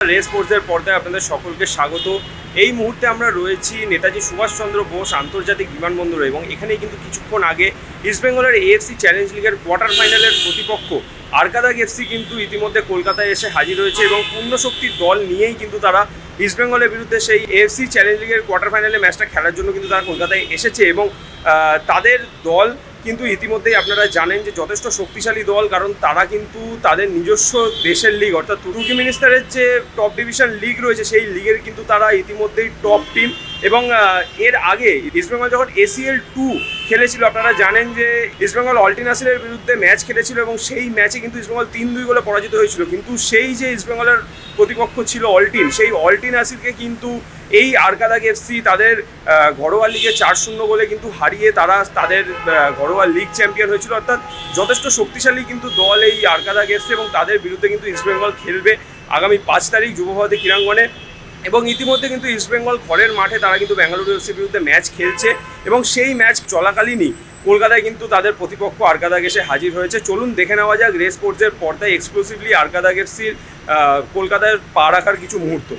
Race স্পোর্টসের পর্দায় আপনাদের সকলকে স্বাগত। এই মুহূর্তে আমরা রয়েছি নেতাজি সুভাষচন্দ্র বোস আন্তর্জাতিক বিমানবন্দরে এবং এখানেই কিন্তু কিছুক্ষণ আগে ইস্টবেঙ্গলের এএফসি চ্যালেঞ্জ লিগের কোয়ার্টার ফাইনালের প্রতিপক্ষ আরকাদাগ এফসি কিন্তু ইতিমধ্যে কলকাতায় এসে হাজির হয়েছে এবং পূর্ণ পূর্ণশক্তির দল নিয়েই কিন্তু তারা ইস্টবেঙ্গলের বিরুদ্ধে সেই এএফসি চ্যালেঞ্জ লিগের কোয়ার্টার ফাইনালে ম্যাচটা খেলার জন্য কিন্তু তারা কলকাতায় এসেছে এবং তাদের দল কিন্তু ইতিমধ্যেই আপনারা জানেন যে যথেষ্ট শক্তিশালী দল, কারণ তারা কিন্তু তাদের নিজস্ব দেশের লিগ অর্থাৎ তুর্কিমিনিস্তানের যে টপ ডিভিশন লিগ রয়েছে, সেই লিগের কিন্তু তারা ইতিমধ্যেই টপ টিম এবং এর আগে ইস্টবেঙ্গল যখন এসিএল টু খেলেছিল, আপনারা জানেন যে ইস্টবেঙ্গল অল্টিনাসিলের বিরুদ্ধে ম্যাচ খেলেছিল এবং সেই ম্যাচে কিন্তু ইস্টবেঙ্গল তিন দুই গোলে পরাজিত হয়েছিল। কিন্তু সেই যে ইস্টবেঙ্গলের প্রতিপক্ষ ছিল অল্টিন সেই অল্টিন আসিরকে কিন্তু এই আরকাদাগ এফসি তাদের ঘরোয়া লিগে চার শূন্য গোলে কিন্তু হারিয়ে তারা তাদের ঘরোয়া লিগ চ্যাম্পিয়ন হয়েছিল। অর্থাৎ যথেষ্ট শক্তিশালী কিন্তু দল এই আরকাদাগ এফসি এবং তাদের বিরুদ্ধে কিন্তু ইস্টবেঙ্গল খেলবে আগামী পাঁচ তারিখ যুবভারতী ক্রীড়াঙ্গনে। এবং ইতিমধ্যে কিন্তু ইস্টবেঙ্গল ঘরের মাঠে তারা কিন্তু বেঙ্গালুরু এফসির বিরুদ্ধে ম্যাচ খেলছে এবং সেই ম্যাচ চলাকালীনই কলকাতায় কিন্তু তাদের প্রতিপক্ষ আরকাদাগ এসে হাজির হয়েছে। চলুন দেখে নেওয়া যাক রেস স্পোর্টসের পর্দায় এক্সক্লুসিভলি আরকাদাগ এফসির কলকাতায় পা রাখার কিছু মুহূর্ত।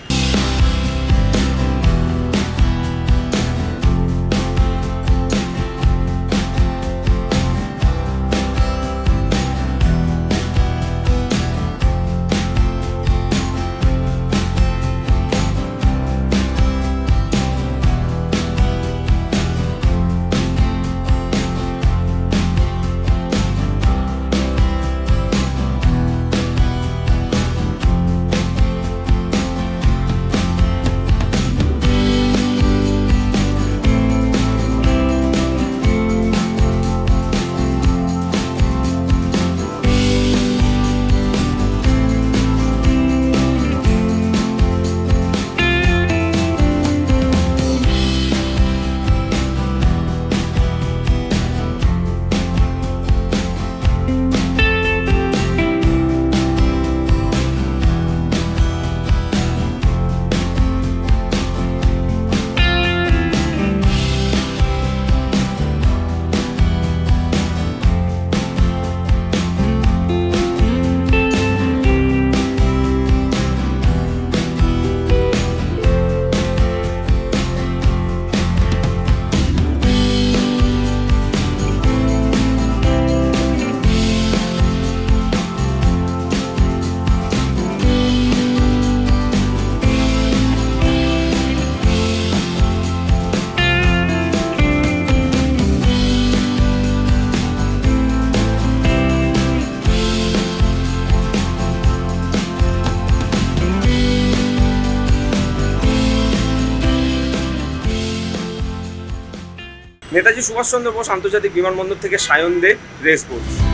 নেতাজি সুভাষচন্দ্র বোস আন্তর্জাতিক বিমানবন্দর থেকে সায়ন দে রেস স্পোর্টস